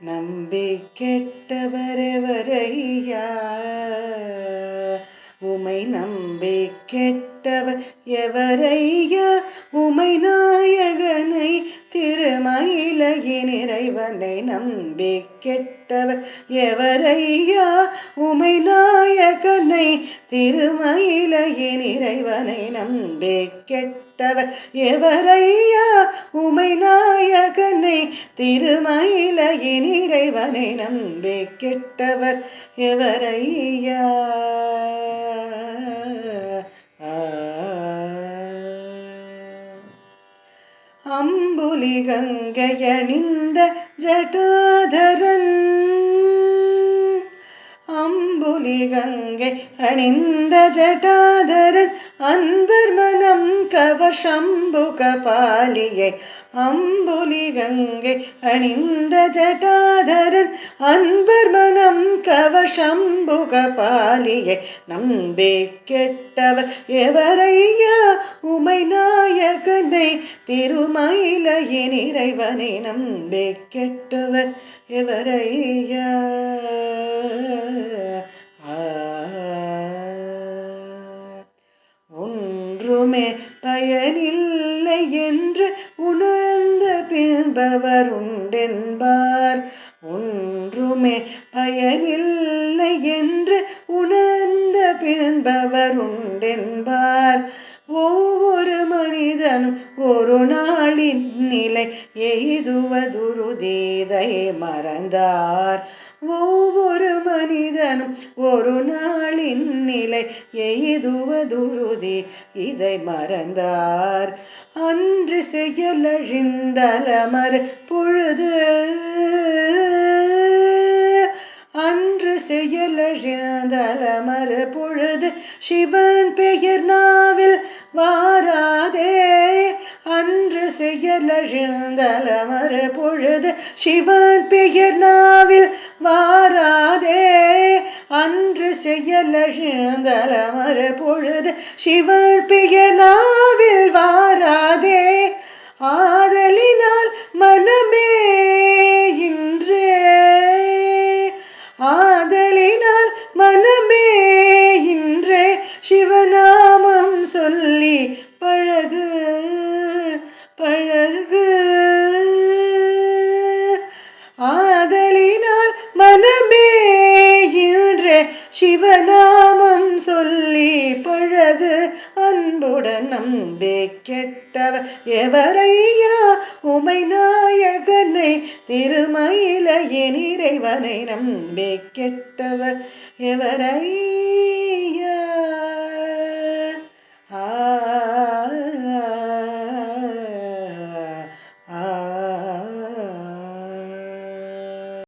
நம்பி கெட்டவரெவரையா உமை நம்பி கெட்டவர் எவரையா உமை நாயகனை திருமயிலையின் இறைவனை நம்பி கேட்டவர் எவரையா? உமை நாயகனை திருமயிலையின் இறைவனை நம்பி கெட்டவர் எவரையா? உமை நாயகனை திருமயிலையின் இறைவனை நம்பி கெட்டவர் எவரையா? அம்புலி கங்கையணிந்த ஜட்டாதரன் அம்புலி கங்கை அணிந்த ஜட்டாதரன் அன்பர் மனம் கவசம்புக பாலியை அம்புலி கங்கை அணிந்த ஜட்டாதரன் அன்பர் மனம் கவசம்புக பாலியை நம்பி கெட்டவர் எவரையா உமை நாயகனை திருமயிலையின் இறைவனை நம்பி கெட்டவர் எவரையா ஒன்றுமே பயனில்லை என்று உணர்ந்த பின்பவர் உண்டென்பார். ஒன்றுமே பயனில்லை என்று உணர்ந்த பின்பவர் உண்டென்பார். ஒவ்வொரு மனிதனும் ஒரு நாளின் நிலை எய்துவதுருதீதை மறந்தார். ஒவ்வொரு மனிதனும் ஒரு நாளின் நிலை எய்துவதுருதி இதை மறந்தார். அன்று செயலழிந்தலமர் பொழுது அன்று செயலழிந்தலமர் பொழுது சிவன் பெயர் நாவில் வ பொழுது சிவன் பெயர் நாவில் வாராதே. அன்று செயலழிந்தலமர் பொழுது சிவன் பெயர் நாவில் வாராதே. ஆதலினால் மனமே இன்றே. ஆதலினால் மனமே இன்றே. சிவநாமம் சொல்லி பழகு பழகு. சிவநாமம் சொல்லி பழகு அன்புடன் அன்பே கெட்டவர். எவரையா? உமை நாயகனை திருமயிலையின் இறைவனை நம்பே கெட்டவர். எவரையா?